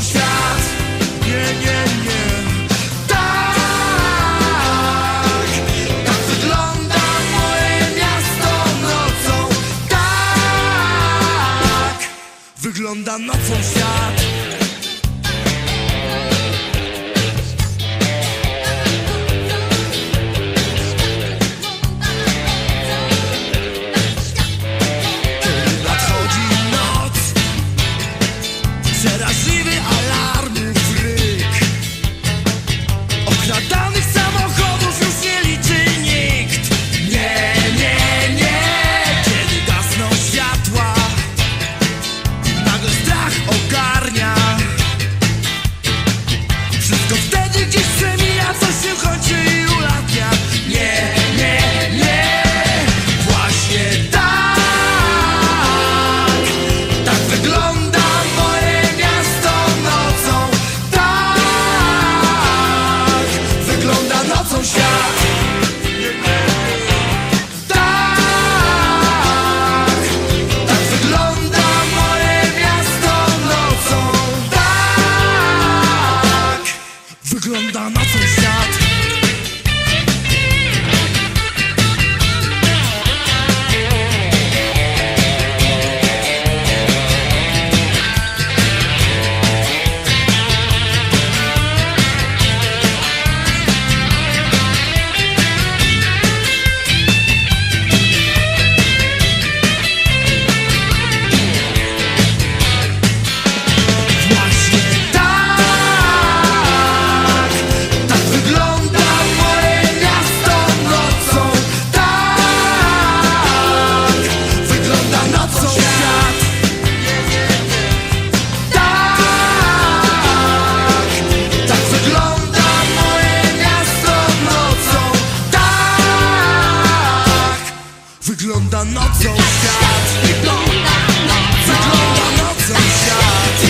świat. Nie, nie, nie. Tak. Tak wygląda moje miasto nocą. Tak. Wygląda nocą świat. not so sad. Wygląda na co? Wygląda na.